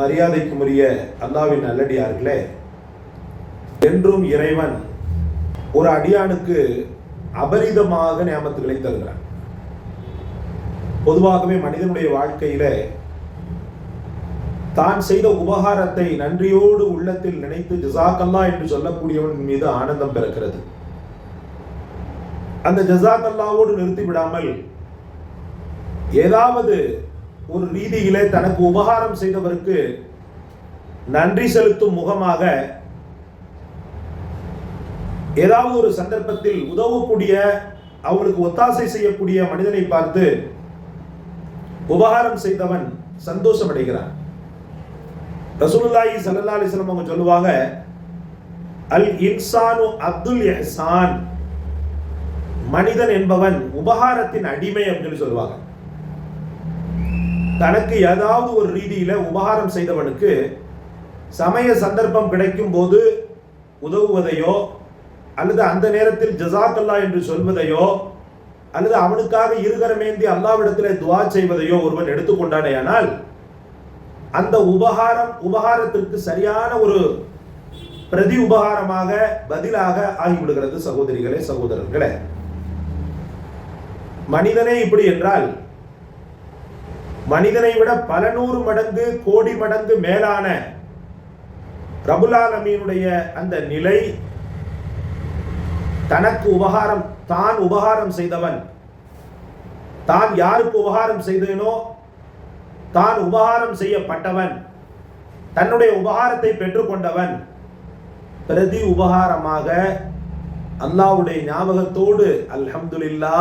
மரியாதைக்குரிய அல்லாவின் நல்லடியார்களே என்றும் இறைவன் ஒரு அடியானுக்கு அபரிதமாக நியமத்துகளை தருகிறான். பொதுவாகவே மனிதனுடைய வாழ்க்கையில தான் செய்த உபகாரத்தை நன்றியோடு உள்ளத்தில் நினைத்து ஜசாக்கல்லா என்று சொல்லக்கூடியவன் மீது ஆனந்தம் பிறக்கிறது. அந்த ஜசாக்கல்லாவோடு நிறுத்தி விடாமல் ஏதாவது ஒரு ரீதியிலே தனக்கு உபகாரம் செய்தவருக்கு நன்றி செலுத்தும் முகமாக ஏதாவது ஒரு சந்தர்ப்பத்தில் உதவக்கூடிய அவங்களுக்கு ஒத்தாசை செய்யக்கூடிய மனிதனை பார்த்து உபகாரம் செய்தவன் சந்தோஷம் அடைகிறான் ரசூலுல்லாஹி ஸல்லல்லாஹு அலைஹி வஸல்லம் அவங்க சொல்லுவாங்க அல் இன்சானு அப்துல் எஹசான் மனிதன் என்பவன் உபகாரத்தின் அடிமை அப்படின்னு சொல்லுவாங்க. தனக்கு ஏதாவது ஒரு ரீதியில் உபகாரம் செய்தவனுக்கு சமய சந்தர்ப்பம் கிடைக்கும் போது உதவுவதையோ அல்லது அந்த நேரத்தில் ஜசாக்கல்லா என்று சொல்வதையோ அல்லது அவனுக்காக இருகரமேந்தி அல்லாவிடத்தில் துவா செய்வதையோ ஒருவன் எடுத்துக்கொண்டானேயானால் அந்த உபகாரம் உபகாரத்திற்கு சரியான ஒரு பிரதி உபகாரமாக பதிலாக ஆகிவிடுகிறது சகோதரிகளே சகோதரர்களே. மனிதனே இப்படி என்றால் மனிதனை விட பல நூறு மடங்கு கோடி மடங்கு மேலான ரபுலாலமீனுடைய அந்த நிலை தனக்கு உபகாரம் தான் உபகாரம் செய்தவன் தான் யாருக்கு உபகாரம் செய்தேனோ தான் உபகாரம் செய்யப்பட்டவன் தன்னுடைய உபகாரத்தை பெற்றுக்கொண்டவன் பிரதி உபகாரமாக அல்லாஹ்வுடைய ஞாபகத்தோடு அல்ஹம்துலில்லா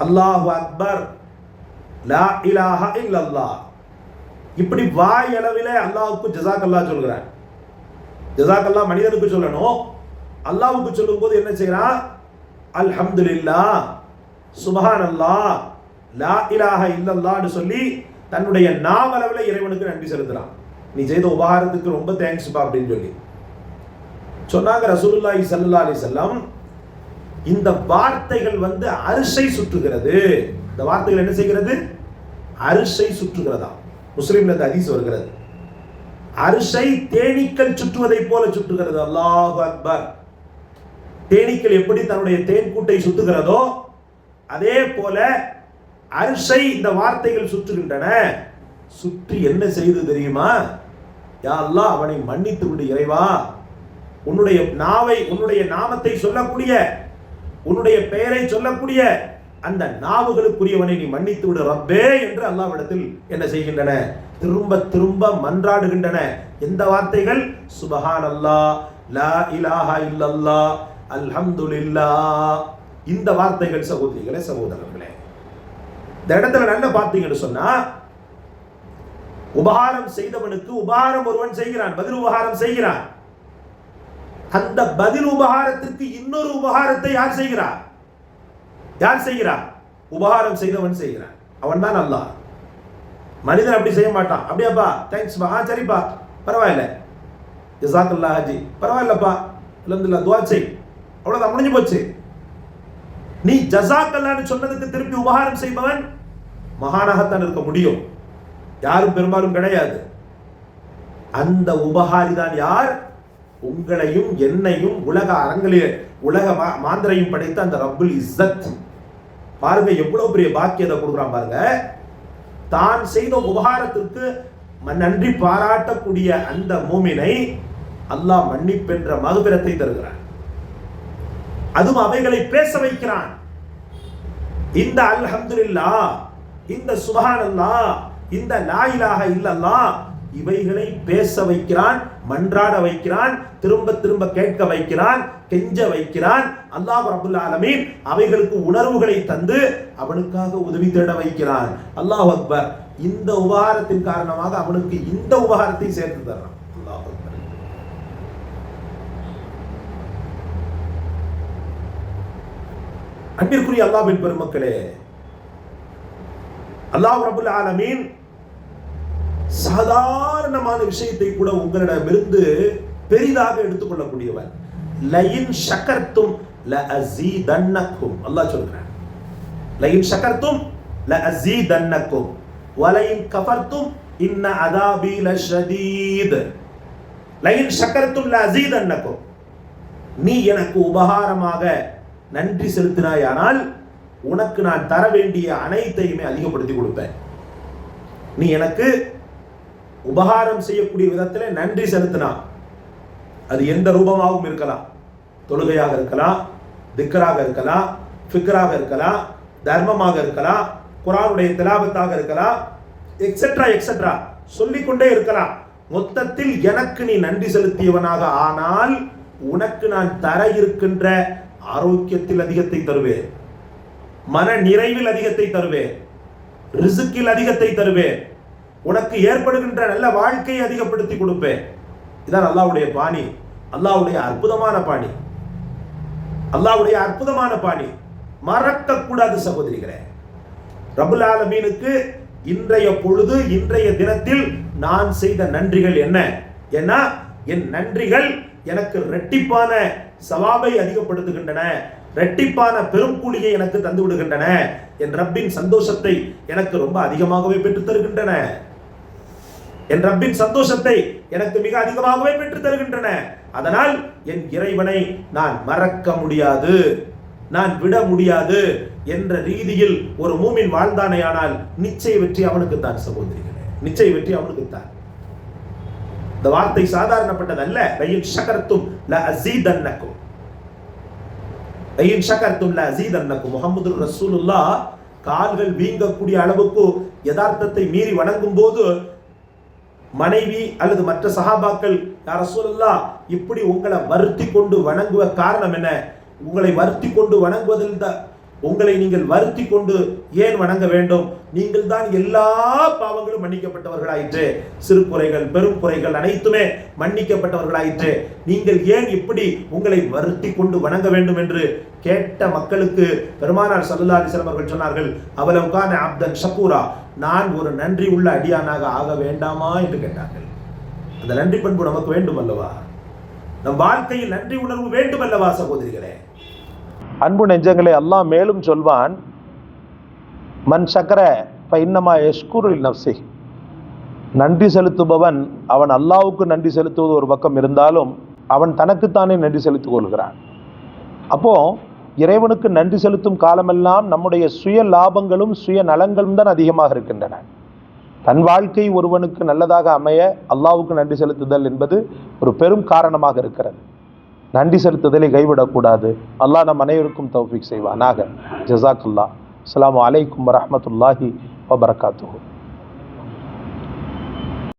அல்லாஹு அக்பர் லா இலாஹ இல்லல்லாஹ். இப்படி வாய் அளவில் அல்லாவுக்கு ஜசாக்கல்லா சொல்கிறான் ஜசாக்கல்லா மனிதனுக்கு சொல்லணும். அல்லாஹ்வுக்கு சொல்லும்போது என்ன செய்றான் அல்ஹம்துலில்லா அல்லா லா இலாஹ இல்லல்லான்னு சொல்லி தன்னுடைய நாவளவில் இறைவனுக்கு நன்றி செலுத்துகிறான் நீ செய்த உபகாரத்துக்கு ரொம்ப தேங்க்ஸ்பா அப்படின்னு சொல்லி. சொன்னாங்க ரசூலுல்லாஹி ஸல்லல்லாஹு அலி செல்லம் இந்த வார்த்தைகள் வந்து அரிசை சுற்றுகிறது. இந்த வார்த்தைகள் என்ன செய்கிறது? அரிசை சுற்றுகிறதா. முஸ்லீம்ல இந்த அதிசு வருகிறது. அரிசை தேனீக்கள் சுற்றுவதை போல சுற்றுகிறது. அல்லாஹ் அக்பர். தேனீக்கள் எப்படி தன்னுடைய தேன் கூட்டை சுத்துகிறதோ அதே போல அரிசை இந்த வார்த்தைகள் சுற்றுகின்றன. சுற்றி என்ன செய்து தெரியுமா? யா அல்லா அவனை மன்னித்து விடு இறைவா. உன்னுடைய நாவை உன்னுடைய நாமத்தை சொல்லக்கூடிய உன்னுடைய பெயரை சொல்லக்கூடிய அந்த நாவுகளுக்குரியவனை நீ மன்னித்து விடு ரப்பே என்று அல்லாவிடத்தில் என்ன செய்கின்றன? திரும்ப திரும்ப மன்றாடுகின்றன. எந்த வார்த்தைகள்? சுபஹான் அல்லா லா இலாஹா இல்லல்லா அல்ஹம்துலில்லா இந்த வார்த்தைகள் சகோதரிகளே சகோதரர்களே. இந்த இடத்துல நல்ல பார்த்தீங்கன்னு சொன்னா உபகாரம் செய்தவனுக்கு உபகாரம் ஒருவன் செய்கிறான் பதில் உபகாரம் செய்கிறான். அந்த பதில் உபகாரத்திற்கு இன்னொரு உபகாரத்தை யார் செய்கிறார் யார் செய்கிறான்? உபகாரம் செய்தவன் செய்கிறான். அவன் தான் நல்லா மனிதன் அப்படி செய்ய மாட்டான். அப்படியாப்பா தேங்க்ஸ்ப்பா ஆ சரிப்பா. பரவாயில்ல. ஜசாக்கல்லா ஹாஜி. பரவாயில்லப்பா. இல்லந்தில்லா துவா செய். அவ்வளோதான் முடிஞ்சு போச்சு. நீ ஜசாக்கல்லான்னு சொன்னதுக்கு திருப்பி உபகாரம் செய்பவன் மகானாகத்தான் இருக்க முடியும். யாரும் பெரும்பாலும் கிடையாது. அந்த உபகாரி தான் யார்? உங்களையும் என்னையும் உலக அரங்கிலே உலக மா- மாந்தரையும் படைத்த அந்த ரப்புல் இஸ்ஸத். பாருங்க எவ்வளவு பெரிய பாக்கியத்தை கொடுக்குறான் பாருங்க. தான் செய்த உபகாரத்திற்கு நன்றி பாராட்டக்கூடிய அந்த மூமினை அல்லாஹ் மன்னிப்பென்ற மகுபிரத்தை தருகிறான். அதுவும் அவைகளை பேச வைக்கிறான். இந்த அல்ஹம்துல்லா இந்த சுபஹானல்லாஹ் இந்த லாயிலாக இலாஹ இல்லல்லாஹ் இவைகளை பேச வைக்கிறான் மன்றாட வைக்கிறான் திரும்ப திரும்ப கேட்க வைக்கிறான் கெஞ்ச வைக்கிறான். அல்லாஹ் ரபுல் ஆலமீன் அவைகளுக்கு உணர்வுகளை தந்து அவனுக்காக உதவி தேட வைக்கிறான். அல்லாஹ் அக்பர் இந்த உபகாரத்தின் காரணமாக அவனுக்கு இந்த உபகாரத்தை சேர்த்து தர்றான். அல்லாஹ் அக்பர். அன்பிற்குரிய அல்லாஹின் பெருமக்களே அல்லாஹ் ரபுல் ஆலமீன் சாதாரணமான விஷயத்தை கூட உங்களிடமிருந்து பெரிதாக எடுத்துக்கொள்ளக்கூடியவர். லயின் ஷக்கர்த்தும் ல அஸீதன்னக்கும் அல்லாஹ் சொல்கிறான். லயின் சக்கர்த்தும் ல அஸீதன்னக்கும் வலையின் கபர்த்தும் இன்ன அதாபி ல ஷதீத் லயின் சக்கரத்தும் ல அசி தன்னக்கும் நீ எனக்கு உபகாரமாக நன்றி செலுத்தினாயானால் உனக்கு நான் தர வேண்டிய அனைத்தையுமே அதிகப்படுத்தி கொடுப்பேன். நீ எனக்கு உபகாரம் செய்யக்கூடிய விதத்தில் நன்றி செலுத்தினா அது எந்த ரூபமாகவும் இருக்கலாம். தொழுகையாக இருக்கலாம் திக்கராக இருக்கலாம் ஃபிக்கராக இருக்கலாம் தர்மமாக இருக்கலாம் குரானுடைய திலாபத்தாக இருக்கலாம் எக்ஸெட்ரா எக்ஸெட்ரா சொல்லிக்கொண்டே இருக்கலாம். மொத்தத்தில் எனக்கு நீ நன்றி செலுத்தியவனாக ஆனால் உனக்கு நான் தர இருக்கின்ற ஆரோக்கியத்தில் அதிகத்தை தருவேன். மன நிறைவில் அதிகத்தை தருவேன். ரிசுக்கில் அதிகத்தை தருவேன். உனக்கு ஏற்படுகின்ற நல்ல வாழ்க்கையை அதிகப்படுத்தி கொடுப்பேன். இதான் அல்லாவுடைய பாணி. அல்லாவுடைய அற்புதமான பாணி. அல்லாவுடைய அற்புதமான பாணி. மறக்கக்கூடாது சகோதரிகளே. ரபுல் ஆலமீனுக்கு இன்றைய பொழுது இன்றைய தினத்தில் நான் செய்த நன்றிகள் என்ன? ஏன்னா என் நன்றிகள் எனக்கு ரெட்டிப்பான சவாபை அதிகப்படுத்துகின்றன. ரெட்டிப்பான பெரும் கூலியை எனக்கு தந்து விடுகின்றன என் ரப்பின் சந்தோஷத்தை எனக்கு ரொம்ப அதிகமாகவே பெற்றுத் தருகின்றன என் ரப்பின் சந்தோஷத்தை எனக்கு மிக அதிகமாகவே பெற்று தருகின்றன. அதனால் என் இறைவனை நான் மறக்க முடியாது. நான் விட முடியாது என்ற ரீதியில் ஒரு மூமின் வாழ்ந்தானேயானால் நிச்சய வெற்றி அவனுக்கு தான் சகோதரிகளே. நிச்சய வெற்றி அவனுக்கு தான் இந்த வார்த்தை சாதாரணப்பட்டதல்ல. ரயில் ஷகர்த்தும் ல அசீதன்னக்கும் லயின் ஷகர்த்தும் ல அசீதன்னக்கும் முகமது ரசூலுல்லா கால்கள் வீங்கக்கூடிய அளவுக்கு யதார்த்தத்தை மீறி வணங்கும் போது மனைவி அல்லது மற்ற சகாபாக்கள் யார் ரசூலுல்லா இப்படி உங்களை வருத்தி கொண்டு வணங்குவ காரணம் என்ன? உங்களை வருத்தி கொண்டு வணங்குவதில் தான் உங்களை நீங்கள் வருத்தி கொண்டு ஏன் வணங்க வேண்டும்? நீங்கள் தான் எல்லா பாவங்களும் மன்னிக்கப்பட்டவர்களாயிற்று. சிறு குறைகள் பெரும் குறைகள் அனைத்துமே மன்னிக்கப்பட்டவர்களாயிற்று. நீங்கள் ஏன் இப்படி உங்களை வருத்தி கொண்டு வணங்க வேண்டும் என்று கேட்ட மக்களுக்கு பெருமானார் சல்லா அலிஸ்லாம் அவர்கள் சொன்னார்கள் அவலவுகான அப்தன் ஷக்கூரா நான் ஒரு நன்றி உள்ள அடியானாக ஆக வேண்டாமா? என்று கேட்டார்கள். அந்த நன்றி பண்பு நமக்கு வேண்டும் அல்லவா? நம் வாழ்க்கையில் நன்றி உணர்வு வேண்டும் அல்லவா சகோதரிகளே? அன்பு நெஞ்சங்களை அல்லாஹ் மேலும் சொல்வான் மண் சக்கர இன்னமா யஷ்குரில் நப்சி நன்றி செலுத்துபவன் அவன் அல்லாவுக்கு நன்றி செலுத்துவது ஒரு பக்கம் இருந்தாலும் அவன் தனக்குத்தானே நன்றி செலுத்திக் கொள்கிறான். அப்போ இறைவனுக்கு நன்றி செலுத்தும் காலமெல்லாம் நம்முடைய சுய லாபங்களும் சுய நலங்களும் தான் அதிகமாக இருக்கின்றன. தன் வாழ்க்கை ஒருவனுக்கு நல்லதாக அமைய அல்லாவுக்கு நன்றி செலுத்துதல் என்பது ஒரு பெரும் காரணமாக இருக்கிறது. நன்றி செலுத்துதலை கைவிடக்கூடாது. அல்லாஹ் நம் அனைவருக்கும் தௌஃபிக் செய்வானாக. ஜசாக் அல்லா அஸ்ஸலாமு வலைக்கம் வரமத்துல்லாஹி வபரகாத்துஹு.